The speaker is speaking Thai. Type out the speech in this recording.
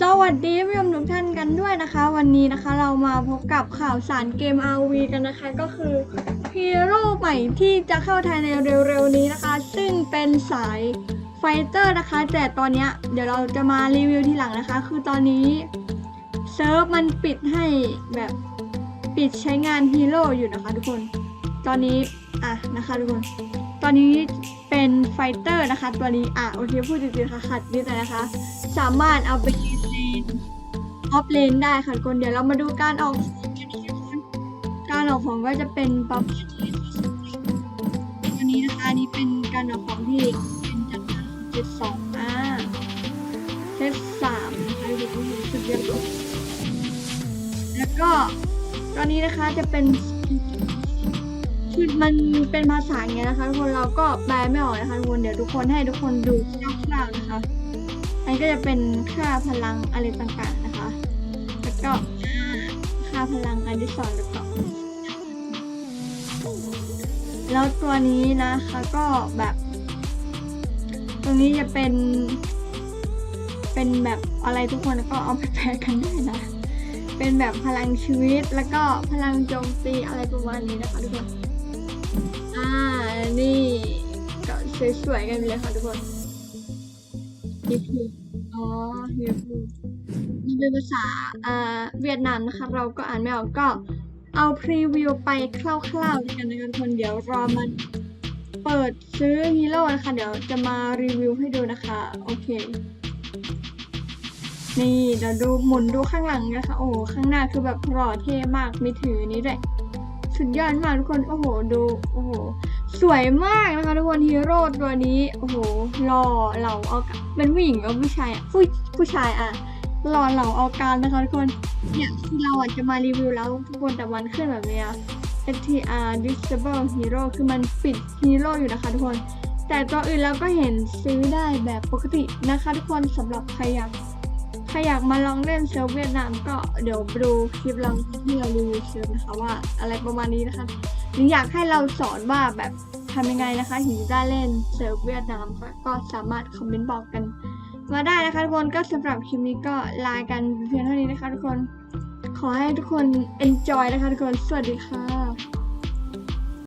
สวัสดีผู้ชมทุกท่านกันด้วยนะคะ วันนี้นะคะเรามาพบกับข่าวสารเกม RV กันนะคะ ก็คือฮีโร่ใหม่ที่จะเข้าไทยในเร็วๆนี้นะคะ ซึ่งเป็นสายไฟเตอร์นะคะ แต่ตอนนี้เดี๋ยวเราจะมารีวิวทีหลังนะคะ คือตอนนี้เซิร์ฟมันปิดให้แบบปิดใช้งานฮีโร่อยู่นะคะทุกคน ตอนนี้อะนะคะทุกคน อนนี้เป็นไฟเตอร์นะคะ ตัวนี้อะโอเคพูดจริงๆค่ะขัดนิดหน่อยนะคะ สามารถเอาไปยืนเลนออฟเลนได้ค่ะทุกคนเดี๋ยวเรามาดูการออกของกันนะคะทุกคนการออกของก็จะเป็นประมาณนี้ตัวนี้นะคะอันนี้เป็นการออกของที่เป็นจากการเจ็ดสองอ่าเซตสามนะคะทุกคนสุดยอดแล้วก็ตอนนี้นะคะจะเป็น คือมันเป็นภาษาอย่างเงี้ยนะคะทุกคนเราก็แปลไม่ออกนะคะทุกคนเดี๋ยวทุกคนให้ทุกคนดูคร่าวๆนะคะ อันนี้ก็จะเป็นค่าพลังอะไรต่างๆนะคะ แล้วก็ค่าพลังอันที่สองแล้วก็แล้วตัวนี้นะคะก็แบบ ตรงนี้จะเป็น เป็นแบบอะไรทุกคนก็เอาไปแปลกันได้นะ เป็นแบบพลังชีวิตแล้วก็พลังโจมตีอะไรประมาณนี้นะคะทุกคน อ่า นี่ก็สวยๆกันไปเลยค่ะทุกคนฮิปฮูอ๋อฮิปฮูมันเป็นภาษาอ่าเวียดนามนะคะ เราก็อ่านไม่ออกก็เอาพรีวิวไปคร่าวๆด้วยกันนะคะทุกคนเดี๋ยวรอมันเปิดซื้อฮีโร่นะคะ เดี๋ยวจะมารีวิวให้ดูนะคะ โอเค นี่เดี๋ยวดูหมุนดูข้างหลังนะคะ โอ้ข้างหน้าคือแบบหล่อเท่มากมีถือนี้ด้วย สุดยอดมากทุกคน โอ้โห ดู โอ้โห สวยมากนะคะทุกคนฮีโร่ตัวนี้ โอ้โหหล่อเหล่าเอาการเป็นผู้หญิงกับผู้ชายอะผู้ผู้ชายอะหล่อเหล่าเอาการนะคะทุกคน เนี่ยคือเราอะจะมารีวิวแล้วทุกคนแต่มันขึ้นแบบเนี้ย STR Disable Hero คือมันปิดฮีโร่อยู่นะคะทุกคน แต่ตัวอื่นเราก็เห็นซื้อได้แบบปกตินะคะทุกคนสำหรับใครอยาก ใครอยากมาลองเล่นเซิร์ฟเวียดนามก็เดี๋ยวดูคลิปเราที่เรารีวิวเซิร์ฟนะคะว่าอะไรประมาณนี้นะคะหรืออยากให้เราสอนว่าแบบทำยังไงนะคะถึงจะได้เล่นเซิร์ฟเวียดนามก็สามารถคอมเมนต์บอกกัน มาได้นะคะทุกคนก็สำหรับคลิปนี้ก็ลากันเพียงเท่านี้นะคะทุกคน ขอให้ทุกคน enjoy นะคะทุกคน สวัสดีค่ะ